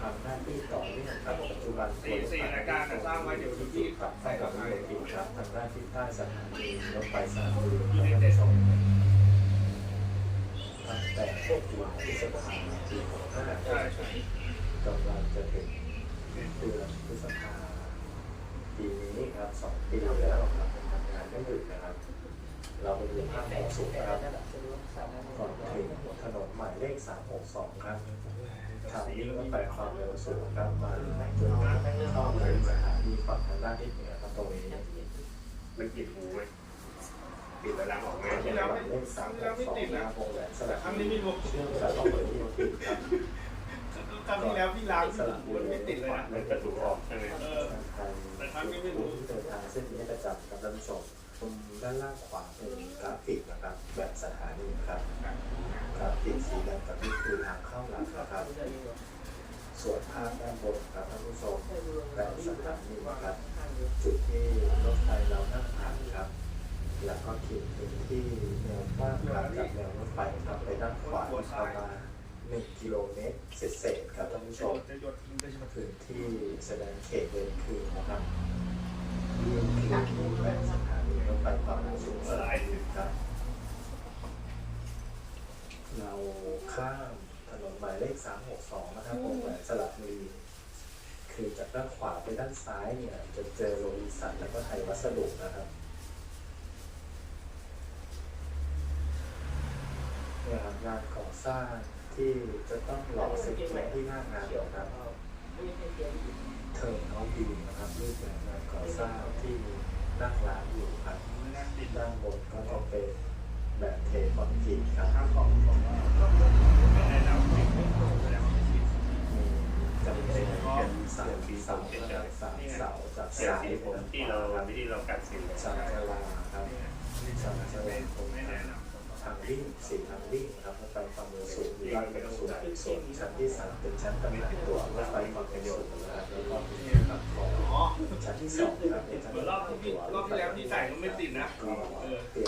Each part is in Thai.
ทำหน้าที่ต่อเนื่องครับปัจจุบันสี่สี่รายการน่ะสร้างไว้เดี๋ยวที่ครับใส่กับบไทไทยยทีครับทางด้านทิศใต้สถานีรถไฟสระบุรีครับท่านผู้ชมตั้งแต่เดือนพฤษภาคมปี65ใช่ใช่กำลังจะถึงเดือนพฤษภาปีนี้ครับสองปีแล้วครับทำงานไม่หยุดนะครับ เราไปดูภาพของสุดครับก่อนถึงถนนหมายเลข362ครับ ทางนี้รถไฟความเร็วสูงครับมาถึงในจุดเข้าเลยสถานีฝั่งทางด้านทิศเหนือครับตรงนี้มันปิดหูไหมปิดแล้วล้างออกไหมหมายเลข362นะครับวงแหวนสระครั้งบุนี้รีไม่เชื่อมกับต้องเปิดที่ปิดครับครั้งที่แล้วพี่ล้างสระบุมันไม่ติดเลยนะมันกระตุกออกใช่ไหมแต่ครั้งนี้ไม่รู้เดินทางเส้นนี้ประจำครับท่านผู้ชมตรงด้านล่างขวาเป็นกราฟิกนะครับ แบบสถานีครับกราฟิกสีแดงกับนี่คือทางเข้าหลักนะครับ ส่วนภาพด้านบนครับท่านผู้ชมแบบสถานีครับจุดที่รถไฟเรานั่งผ่านครับ แล้วก็ขีดถึงที่แนวกว้างครับจากแนวรถไฟครับไปด้านขวาประมาณ1กิโลเมตรเศษๆครับท่านผู้ชมจะหยดทิ้งไปใช่ไหมพื้นที่แสดงเขตเดินคืนนะครับเรื่องคือที่แปดสถานีรถไฟความเร็วสูงสายครับ เราข้าม นนหมายเลข 362 นะครับวงแหวนสระบุรีคือจากด้านขวาไปด้านซ้ายเนี่ย จะเจอโรบินสันแล้วก็ไทยวัสดุนะครับเนี่ยครับงานก่อสร้างที่จะต้องหล่อเสร็จไว้ที่หน้างานนะครับเทอร์เขาดีนะครับรูปแบบงานก่อสร้างที่นั่งร้านอยู่ครับด้านบนก็จะเป็น แบบเทคอนกรีตครับข้างของของไม่แนะนำไม่ไม่แสดงว่าไม่ชินมีจะเป็นเป็นสาเสานะครับสามเสาจากสางยสีผมที่เราที่เรากัดสินชาชลาครับชาชลาตรงไม่แนะนำทางวิ่งสี่ทางวิ่งครับรถไฟความเร็วสูงอยู่ด้านบนสุดส่วนชั้นที่สามเป็นชั้นจำหน่ายตั๋วรถไฟความเร็วสูงนะครับแล้วก็มีครับของชั้นที่สองครับเป็นชั้นเหมือนรอบที่รอบที่แล้วที่ใส่ก็ไม่ติดนะเปลี่ยน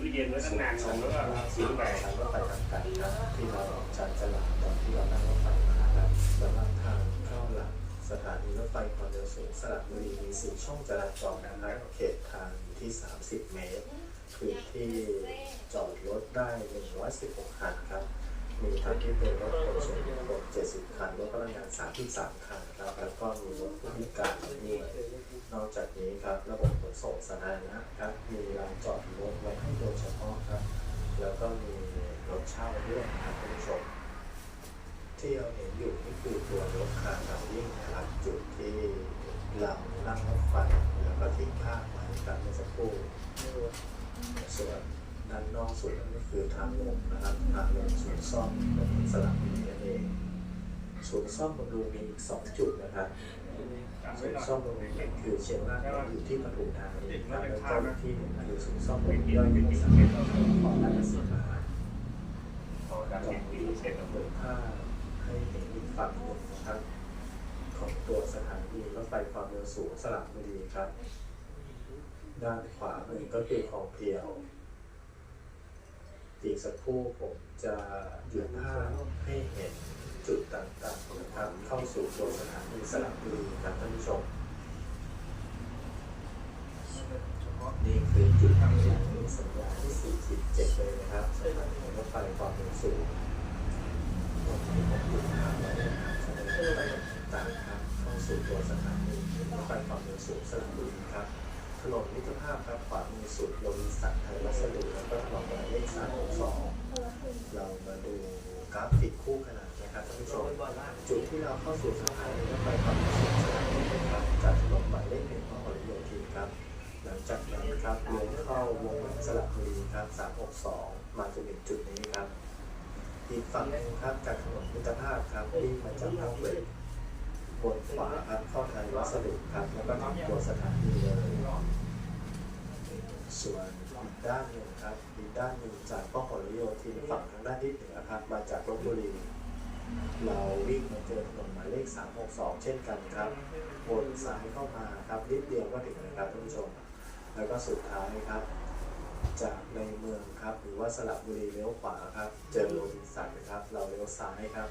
ตู้เย็นไว้ตั้งนานผมแล้วก็ซื้ออไปไปชั้นรถไฟทางไกลครับที่เราชั้นจะหลังตอนที่เรานั่งรถไฟมาครับแล้วนั่งทางเข้าหลังสถานีรถไฟความเร็วสูงสระบุรีมีสี่ช่องจราจรนะครับเขตทางอยู่ที่ 30 เมตรพื้นที่จอดรถได้ 116 คันครับ มีทั้งที่เป็นรถขนส่งรถ70 คัน รถพนักงาน 33 คันครับ แล้วก็มีรถผู้พิการด้วย นอกจากนี้ครับ ระบบขนส่งสาธารณะครับ มีลานจอดรถไว้ให้โดยเฉพาะครับ แล้วก็มีรถเช่าด้วยนะครับท่านผู้ชม ที่เราเห็นอยู่นี่คือตัวรถคาร์ดวิ่งนะครับจุดที่เรานั่งรถไฟแล้วก็ทิ้งภาพไว้ครับเมื่อสักครู่ส่วนด้านนอกสุดนั่นก็คือทางลงนะครับทางลงศูนย์ซ่อมถนนสลับบุรีนั่นเองศูนย์ซ่อมบำรุงมีอีกสองจุดนะครับจำศูไว้นย์ซ่อมบำรุงหนึ่งคือเชียงรากอยู่ที่ปทุมธานีแล้วก็อีกที่หนึ่งคือศูนย์ซ่อมบำรุงย่อยอยู่ที่สังเกตของราชสีมาพอดังจอเห็ดนที่ดีเสร็จแล้ว ฝั่งหนึ่งนะครับของตัวสถานีรถไฟความเร็วสูงสระบุรีครับ ด้านขวามือก็คือของเพียวอีกสักครู่ผมจะหยุดภาพให้เห็นจุดต่างๆนะครับเข้าสู่ตัวสถานีสระบุรีครับท่านผู้ชมนี่คือจุดทางอย่างนี้สัญญาที่ 47 เลยนะครับสถานีรถไฟความเร็วสูง ถานีรถไฟต่างๆครับเข้าสู่ตัวสถานีรถไฟความเร็วสูงสระบุรีครับถนนมิตรภาพครับขวามือสุดโรบินสันไทยวัสดุแล้วก็ถนนหมายเลข362เรามาดูกราฟิกคู่ขนานนะครับท่านผู้ชมจุดที่เราเข้าสู่สถานีรถไฟความเร็วสูงสระบุรีครับจากถนนหมายเลขหนึ่งพหลโยธินครับ หลังจากนั้นครับเลี้ยวเข้าวงแหวนสระบุรีครับ362มาจนถึง อีกฝั่งหนึงครับจากถนนมิตรภาพครับวิ่งมาจากทางเวกบนขวาครับเข้าทางวัสดุครับแล้วก็ถึงตัวสถานีเลยส่วนอีกด้านหนึ่งครับอีกด้านหนึ่งจากพหลโยธินฝั่งทางด้านที่เหนือครับมาจากลบบุรีเราวิ่งมาเจอถนนหมายเลข 362 เช่นกันครับวนซ้ายเข้ามาครับนิดเดียวก็ถึงนะครับท่านผู้ชม แล้วก็สุดท้ายครับ จากในเมืองครับ หรือว่าสระบุรีเลี้ยวขวาครับ เจอโรบินสันครับ เราเลี้ยวซ้ายครับ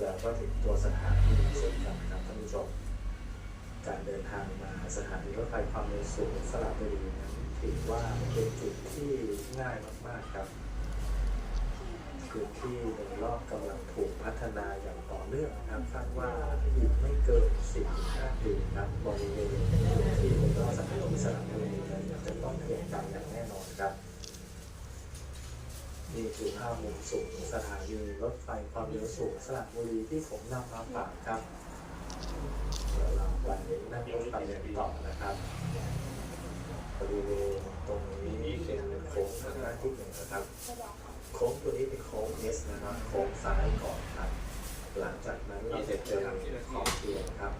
แล้วก็ถึงตัวสถานีเช่นกันครับท่านผู้ชม การเดินทางมาสถานีรถไฟความเร็วสูงสระบุรีนั้นถือว่าเป็นจุดที่ง่ายมากๆครับ พื้นที่โดยรอบกำลังถูกพัฒนาอย่างต่อเนื่องนะครับคาดว่าอีกไม่เกิน10-15ปีครับบริเวณพื้นที่โดยรอบสถานีสระบุรีนั้นจะต้องเปลี่ยนแปลงอย่างแน่นอนครับนี่คือภาพมุมสูงสถานีรถไฟความเร็วสูงสระบุรีที่ผมนำมาฝากครับเดี๋ยวเราไปนั่งรถไฟกันต่อนะครับบริเวณตรงนี้เป็นโค้งทางด้านที่หนึ่งนะครับ โค้งตัวนี้เป็นโค้งเอสนะครับ โค้งซ้ายก่อนครับ หลังจากนั้นเราจะเจอขอบเตียงครับ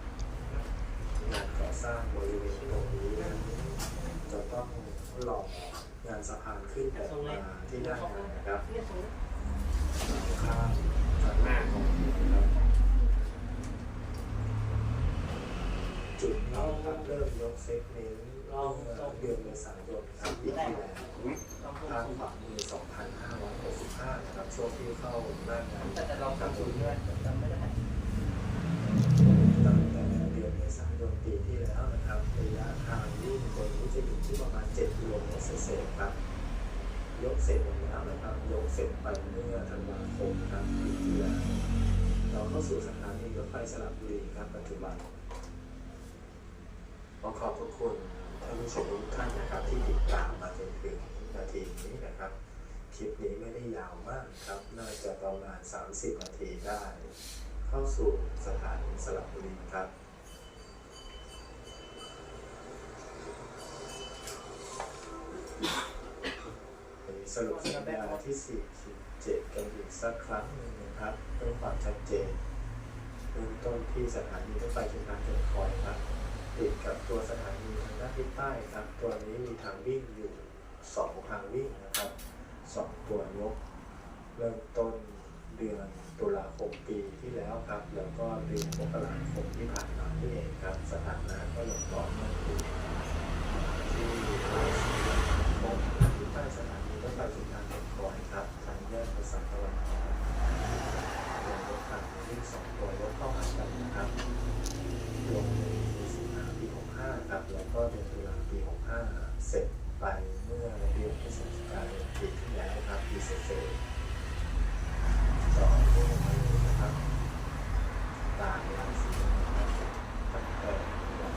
งานก่อสร้างบริเวณตรงนี้นั้นจะต้องหล่องานสะพานขึ้นแบบมาที่ด้านหน้านะครับข้ามจากหน้าของนะครับ จุดนี้ครับเริ่มยกเซกเมนต์เมื่อเดือนเมษายนครับปีที่แล้วทางขวามือ2,565นะครับช่วงที่เข้าหน้างานแต่เราทำสูตรด้วยจำไม่ได้ตั้งแต่เดือนเมษายนปีที่แล้วนะครับระยะทางวิ่งตรงนี้จะอยู่ที่ประมาณ7กิโลเมตรเศษๆครับยกเสร็จแล้วนะครับยกเสร็จไปเมื่อธันวาคมครับปีที่แล้วเราเข้าสู่สถานีรถไฟสระบุรีครับปัจจุบัน ขอขอบพระคุณท่านผู้ชมทุกท่านนะครับ ที่ติดตามมาจนถึงนาทีนี้นะครับ คลิปนี้ไม่ได้ยาวมากครับ น่าจะประมาณ 30 นาทีได้ เข้าสู่สถานีสระบุรีครับสรุปสัญญาที่ 4.7 กันอีกสักครั้งหนึ่งนะครับเพื่อความชัดเจนเริ่มต้นที่สถานีรถไฟชุมทางเกินคอยครับ ติดกับตัวสถานีทางด้านทิศใต้ครับ ตัวนี้มีทางวิ่งอยู่สองทางวิ่งนะครับสองตัวยก เริ่มต้นเดือนตุลาคมปีที่แล้วครับ แล้วก็เดือนมกราคมที่ผ่านมาที่เองครับ สถานะก็ลงต่อเนื่องอยู่ที่ราศีคมที่ใต้สถานีรถไฟชุมทางเกินคอยครับ ทางแยกภาษาตะวันออกโดยรถทางวิ่งสองตัวยกเข้าหากันนะครับ ลงในปีสิงหาปี 65 ครับ แล้วก็เดือนตุลาปี 65 เสร็จไปเมื่อเดือนพฤศจิกายนปีที่ แล้วครับปีเศษๆต่อเนื่องมาเลยนะครับตามหลักสีนะครับตั้งแต่หลัก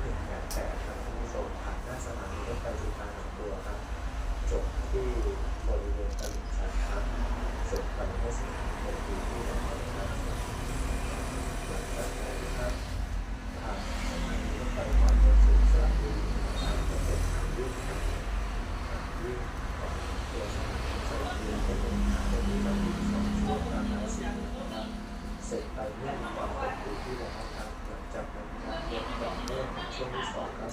หนึ่งแปดแปดครับคุณผู้ชมผ่านหน้าสถานีรถไฟสุพรรณหนองบัวครับจบที่บริเวณตลิ่ง